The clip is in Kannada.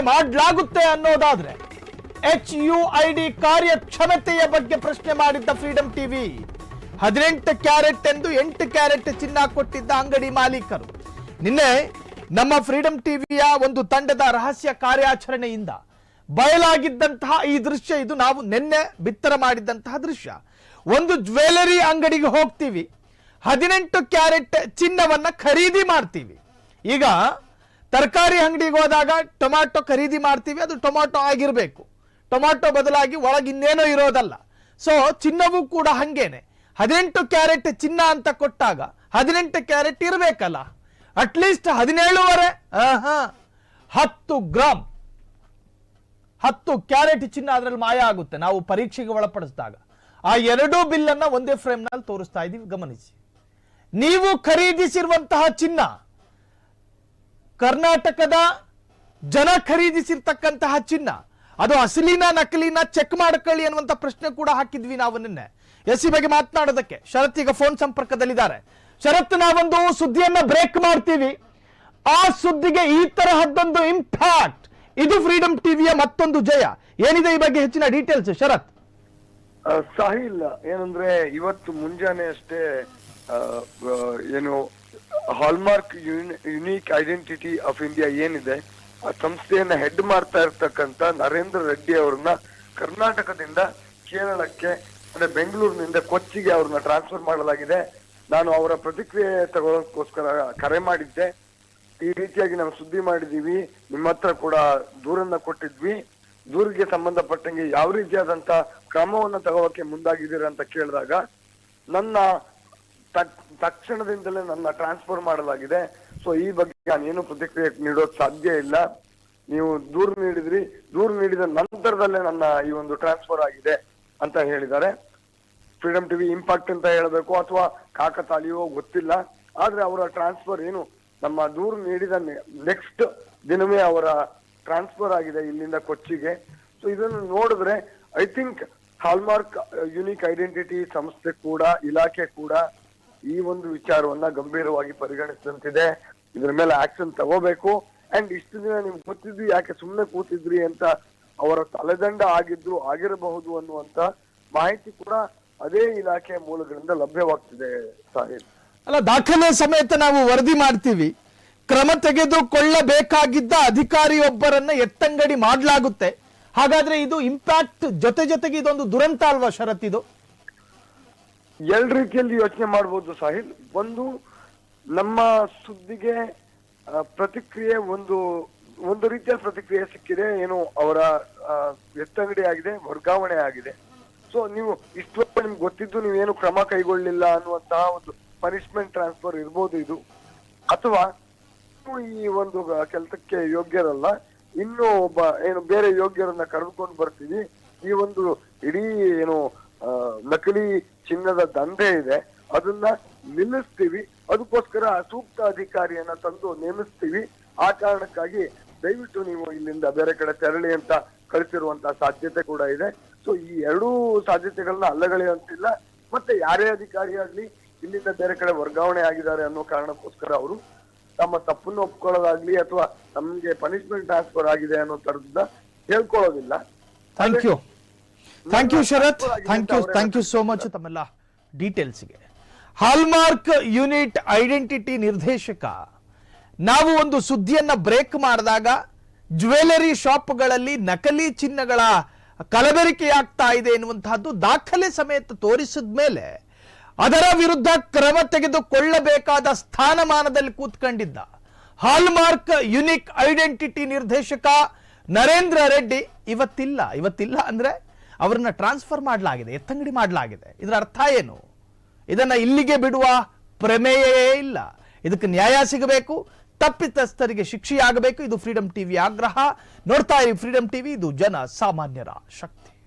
ಮಾಡಲಾಗುತ್ತೆ ಅನ್ನೋದಾದ್ರೆ ಎಚ್ ಯು ಐ ಡಿ ಕಾರ್ಯಕ್ಷಮತೆಯ ಬಗ್ಗೆ ಪ್ರಶ್ನೆ ಮಾಡಿದ್ದ ಫ್ರೀಡಂ ಟಿವಿ ಹದಿನೆಂಟು ಕ್ಯಾರೆಟ್ ಎಂದು ಎಂಟು ಕ್ಯಾರೆಟ್ ಚಿನ್ನ ಕೊಟ್ಟಿದ್ದ ಅಂಗಡಿ ಮಾಲೀಕರು. ನಿನ್ನೆ ನಮ್ಮ ಫ್ರೀಡಂ ಟಿವಿಯ ಒಂದು ತಂಡದ ರಹಸ್ಯ ಕಾರ್ಯಾಚರಣೆಯಿಂದ ಬಯಲಾಗಿದ್ದಂತಹ ಈ ದೃಶ್ಯ ಇದು. ನಾವು ನಿನ್ನೆ ಬಿತ್ತರ ಮಾಡಿದ್ದಂತಹ ದೃಶ್ಯ. ಒಂದು ಜ್ಯುವೆಲರಿ ಅಂಗಡಿಗೆ ಹೋಗ್ತೀವಿ. ಹದಿನೆಂಟು ಕ್ಯಾರೆಟ್ ಚಿನ್ನವನ್ನ ಖರೀದಿ ಮಾಡ್ತೀವಿ. ಈಗ ತರಕಾರಿ ಅಂಗಡಿಗೆ ಹೋದಾಗ ಟೊಮ್ಯಾಟೊ ಖರೀದಿ ಮಾಡ್ತೀವಿ, ಅದು ಟೊಮ್ಯಾಟೊ ಆಗಿರಬೇಕು. ಟೊಮ್ಯಾಟೊ ಬದಲಾಗಿ ಒಳಗಿನ್ನೇನೋ ಇರೋದಲ್ಲ. ಸೊ ಚಿನ್ನವೂ ಕೂಡ ಹಂಗೇನೆ. ಹದಿನೆಂಟು ಕ್ಯಾರೆಟ್ ಚಿನ್ನ ಅಂತ ಕೊಟ್ಟಾಗ ಹದಿನೆಂಟು ಕ್ಯಾರೆಟ್ ಇರಬೇಕಲ್ಲ. ಅಟ್ಲೀಸ್ಟ್ ಹದಿನೇಳುವರೆ ಹತ್ತು ಗ್ರಾಮ್ ಹತ್ತು ಕ್ಯಾರೆಟ್ ಚಿನ್ನ ಅದರಲ್ಲಿ ಮಾಯ ಆಗುತ್ತೆ, ನಾವು ಪರೀಕ್ಷೆಗೆ ಒಳಪಡಿಸಿದಾಗ. ಆ ಎರಡೂ ಬಿಲ್ಲನ್ನು ಒಂದೇ ಫ್ರೇಮ್ನಲ್ಲಿ ತೋರಿಸ್ತಾ ಇದ್ದೀವಿ ಗಮನಿಸಿ. ನೀವು ಖರೀದಿಸಿರುವಂತಹ ಚಿನ್ನ ಕರ್ನಾಟಕದ ಜನ ಖರೀದಿಸಿರ್ತಕ್ಕಂತಹ ಚಿನ್ನ. ಅದು ಅಸಲಿನ ನಕಲಿನ ಚೆಕ್ ಮಾಡ್ಕೊಳ್ಳಿ ಅನ್ನುವಂತ ಪ್ರಶ್ನೆ ಕೂಡ ಹಾಕಿದ್ವಿ ನಾವು ನಿನ್ನೆ. ಎಸ್ ಸಿ ಬಗ್ಗೆ ಮಾತನಾಡೋದಕ್ಕೆ ಶರತ್ ಈಗ ಫೋನ್ ಸಂಪರ್ಕದಲ್ಲಿದ್ದಾರೆ. ಶರತ್, ನಾವೊಂದು ಸುದ್ದಿಯನ್ನ ಬ್ರೇಕ್ ಮಾಡ್ತೀವಿ. ಆ ಸುದ್ದಿಗೆ ಈ ತರಹದ್ದೊಂದು ಇಂಪ್ಯಾಕ್ಟ್ ಇದು ಫ್ರೀಡಂ ಟಿವಿಯ ಮತ್ತೊಂದು ಜಯ. ಏನಿದೆ ಈ ಬಗ್ಗೆ ಹೆಚ್ಚಿನ ಡೀಟೇಲ್ಸ್ ಶರತ್? ಸಾಹಿಲ್ ಏನಂದ್ರೆ ಇವತ್ತು ಮುಂಜಾನೆ ಅಷ್ಟೇ ಏನು hallmark unique identity of India ಏನಿದೆ, ಆ ಸಂಸ್ಥೆಯನ್ನ ಹೆಡ್ ಮಾಡ್ತಾ ಇರ್ತಕ್ಕಂಥ ನರೇಂದ್ರ ರೆಡ್ಡಿ ಅವ್ರನ್ನ ಕರ್ನಾಟಕದಿಂದ ಕೇರಳಕ್ಕೆ, ಅಂದ್ರೆ ಬೆಂಗಳೂರಿನಿಂದ ಕೊಚ್ಚಿಗೆ ಅವ್ರನ್ನ ಟ್ರಾನ್ಸ್ಫರ್ ಮಾಡಲಾಗಿದೆ. ನಾನು ಅವರ ಪ್ರತಿಕ್ರಿಯೆ ತಗೊಳ್ಳೋದಕ್ಕೋಸ್ಕರ ಕರೆ ಮಾಡಿದ್ದೆ. ಈ ರೀತಿಯಾಗಿ ನಾವು ಸುದ್ದಿ ಮಾಡಿದೀವಿ ನಿಮ್ಮ ಹತ್ರ ಕೂಡ ದೂರನ್ನ ಕೊಟ್ಟಿದ್ವಿ. ದೂರಿಗೆ ಸಂಬಂಧಪಟ್ಟಂಗೆ ಯಾವ ರೀತಿಯಾದಂತ ಕ್ರಮವನ್ನ ತಗೋಕೆ ಮುಂದಾಗಿದ್ದೀರಾ ಅಂತ ಕೇಳಿದಾಗ, ನನ್ನ ತಕ್ಷಣದಿಂದಲೇ ನನ್ನ ಟ್ರಾನ್ಸ್ಫರ್ ಮಾಡಲಾಗಿದೆ. ಸೊ ಈ ಬಗ್ಗೆ ನಾನೇನು ಪ್ರತಿಕ್ರಿಯೆ ನೀಡೋದು ಸಾಧ್ಯ ಇಲ್ಲ. ನೀವು ದೂರು ನೀಡಿದ್ರಿ. ದೂರು ನೀಡಿದ ನಂತರದಲ್ಲೇ ನನ್ನ ಈ ಒಂದು ಟ್ರಾನ್ಸ್ಫರ್ ಆಗಿದೆ ಅಂತ ಹೇಳಿದ್ದಾರೆ. ಫ್ರೀಡಮ್ ಟಿವಿ ಇಂಪ್ಯಾಕ್ಟ್ ಅಂತ ಹೇಳಬೇಕು ಅಥವಾ ಕಾಕತಾಳಿಯೋ ಗೊತ್ತಿಲ್ಲ. ಆದ್ರೆ ಅವರ ಟ್ರಾನ್ಸ್ಫರ್ ಏನು? ನಮ್ಮ ದೂರು ನೀಡಿದ ನೆಕ್ಸ್ಟ್ ದಿನವೇ ಅವರ ಟ್ರಾನ್ಸ್ಫರ್ ಆಗಿದೆ ಇಲ್ಲಿಂದ ಕೊಚ್ಚಿಗೆ. ಸೊ ಇದನ್ನು ನೋಡಿದ್ರೆ I think hallmark unique identity ಸಂಸ್ಥೆ ಕೂಡ, ಇಲಾಖೆ ಕೂಡ ಈ ಒಂದು ವಿಚಾರವನ್ನ ಗಂಭೀರವಾಗಿ ಪರಿಗಣಿಸಿದಂತಿದೆ. ಇದ್ರ ಮೇಲೆ ಆಕ್ಷನ್ ತಗೋಬೇಕು. ಅಂಡ್ ಇಷ್ಟು ದಿನ ನಿಮ್ಗೆ ಗೊತ್ತಿದ್ವಿ ಯಾಕೆ ಸುಮ್ಮನೆ ಕೂತಿದ್ರಿ ಅಂತ ಅವರ ತಲೆದಂಡ ಆಗಿದ್ರು, ಆಗಿರಬಹುದು ಅನ್ನುವಂತ ಮಾಹಿತಿ ಕೂಡ ಅದೇ ಇಲಾಖೆ ಮೂಲಗಳಿಂದ ಲಭ್ಯವಾಗ್ತಿದೆ ಸಾಹಿಬ್. ಅಲ್ಲ, ದಾಖಲೆ ಸಮೇತ ನಾವು ವರದಿ ಮಾಡ್ತೀವಿ. ಕ್ರಮ ತೆಗೆದುಕೊಳ್ಳಬೇಕಾಗಿದ್ದ ಅಧಿಕಾರಿಯೊಬ್ಬರನ್ನ ಎತ್ತಂಗಡಿ ಮಾಡಲಾಗುತ್ತೆ. ಹಾಗಾದ್ರೆ ಇದು ಇಂಪ್ಯಾಕ್ಟ್ ಜೊತೆ ಜೊತೆಗೆ ಇದೊಂದು ದುರಂತ ಅಲ್ವಾ ಶರತ್ ಇದು? ಎರಡ್ ರೀತಿಯಲ್ಲಿ ಯೋಚನೆ ಮಾಡ್ಬೋದು ಸಾಹಿಲ್? ಒಂದು, ನಮ್ಮ ಸುದ್ದಿಗೆ ಪ್ರತಿಕ್ರಿಯೆ ಒಂದು ಒಂದು ರೀತಿಯ ಪ್ರತಿಕ್ರಿಯೆ ಸಿಕ್ಕಿದೆ. ಏನು, ಅವರ ಎತ್ತಂಗಡಿ ಆಗಿದೆ, ವರ್ಗಾವಣೆ ಆಗಿದೆ. ಸೊ ನೀವು ಇಷ್ಟು ನಿಮ್ಗೆ ಗೊತ್ತಿದ್ದು ನೀವೇನು ಕ್ರಮ ಕೈಗೊಳ್ಳಿಲ್ಲ ಅನ್ನುವಂತಹ ಒಂದು ಪನಿಷ್ಮೆಂಟ್ ಟ್ರಾನ್ಸ್ಫರ್ ಇರ್ಬೋದು ಇದು. ಅಥವಾ ಈ ಒಂದು ಕೆಲಸಕ್ಕೆ ಯೋಗ್ಯರಲ್ಲ, ಇನ್ನು ಒಬ್ಬ, ಏನು, ಬೇರೆ ಯೋಗ್ಯರನ್ನ ಕರೆದುಕೊಂಡು ಬರ್ತೀವಿ. ಈ ಒಂದು ಇಡೀ, ಏನು ನಕಲಿ ಚಿನ್ನದ ದಂಧೆ ಇದೆ. ಅದನ್ನ ನಿಲ್ಲಿಸ್ತೀವಿ. ಅದಕ್ಕೋಸ್ಕರ ಸೂಕ್ತ ಅಧಿಕಾರಿಯನ್ನ ತಂದು ನೇಮಿಸ್ತೀವಿ. ಆ ಕಾರಣಕ್ಕಾಗಿ ದಯವಿಟ್ಟು ನೀವು ಇಲ್ಲಿಂದ ಬೇರೆ ಕಡೆ ತೆರಳಿ ಅಂತ ಕಳಿಸಿರುವಂತಹ ಸಾಧ್ಯತೆ ಕೂಡ ಇದೆ. ಸೊ ಈ ಎರಡೂ ಸಾಧ್ಯತೆಗಳನ್ನ ಅಲ್ಲಗಳೆಯುವಂತಿಲ್ಲ ಮತ್ತೆ ಯಾರೇ ಅಧಿಕಾರಿ ಆಗ್ಲಿ, ಇಲ್ಲಿಂದ ಬೇರೆ ಕಡೆ ವರ್ಗಾವಣೆ ಆಗಿದ್ದಾರೆ ಅನ್ನೋ ಕಾರಣಕ್ಕೋಸ್ಕರ ಅವರು ತಮ್ಮ ತಪ್ಪನ್ನು ಒಪ್ಕೊಳ್ಳೋದಾಗ್ಲಿ ಅಥವಾ ನಮ್ಗೆ ಪನಿಷ್ಮೆಂಟ್ ಟ್ರಾನ್ಸ್ಫರ್ ಆಗಿದೆ ಅನ್ನೋ ತರದಿಂದ ಹೇಳ್ಕೊಳ್ಳೋದಿಲ್ಲ. Thank you thank you Sharath thank you thank you so much ತಮ್ಮೆಲ್ಲ ಡೀಟೇಲ್ಸ್ಗೆ ಹಾಲ್ಮಾರ್ಕ್ ಯೂನಿಟ್ ಐಡೆಂಟಿಟಿ ನಿರ್ದೇಶಕ. ನಾವು ಒಂದು ಸುದ್ದಿಯನ್ನ ಬ್ರೇಕ್ ಮಾಡಿದಾಗ ಜ್ಯುವೆಲರಿ ಶಾಪ್ಗಳಲ್ಲಿ ನಕಲಿ ಚಿನ್ನಗಳ ಕಲಬೆರಿಕೆಯಾಗ್ತಾ ಇದೆ ಎನ್ನುವಂತಹದ್ದು ದಾಖಲೆ ಸಮೇತ ತೋರಿಸಿದ ಮೇಲೆ ಅದರ ವಿರುದ್ಧ ಕ್ರಮ ತೆಗೆದುಕೊಳ್ಳಬೇಕಾದ ಸ್ಥಾನಮಾನದಲ್ಲಿ ಕೂತ್ಕೊಂಡಿದ್ದ ಹಾಲ್ಮಾರ್ಕ್ ಯುನಿಕ್ ಐಡೆಂಟಿಟಿ ನಿರ್ದೇಶಕ ನರೇಂದ್ರ ರೆಡ್ಡಿ ಇವತ್ತಿಲ್ಲ ಇವತ್ತಿಲ್ಲ ಅಂದ್ರೆ ಅವರನ್ನ ಟ್ರಾನ್ಸ್ಫರ್ ಮಾಡಲಾಗಿದೆ, ಎತ್ತಂಗಡಿ ಮಾಡಲಾಗಿದೆ. ಇದರ ಅರ್ಥ ಏನು? ಇದನ್ನ ಇಲ್ಲಿಗೆ ಬಿಡುವ ಪ್ರಮೇಯೇ ಇಲ್ಲ. ಇದಕ್ಕೆ ನ್ಯಾಯ ಸಿಗಬೇಕು, ತಪ್ಪಿತಸ್ಥರಿಗೆ ಶಿಕ್ಷೆಯಾಗಬೇಕು. ಇದು ಫ್ರೀಡಂ ಟಿವಿ ಆಗ್ರಹ. ನೋಡ್ತಾ ಇರಿ ಫ್ರೀಡಂ ಟಿವಿ ಇದು ಜನ ಸಾಮಾನ್ಯರ ಶಕ್ತಿ.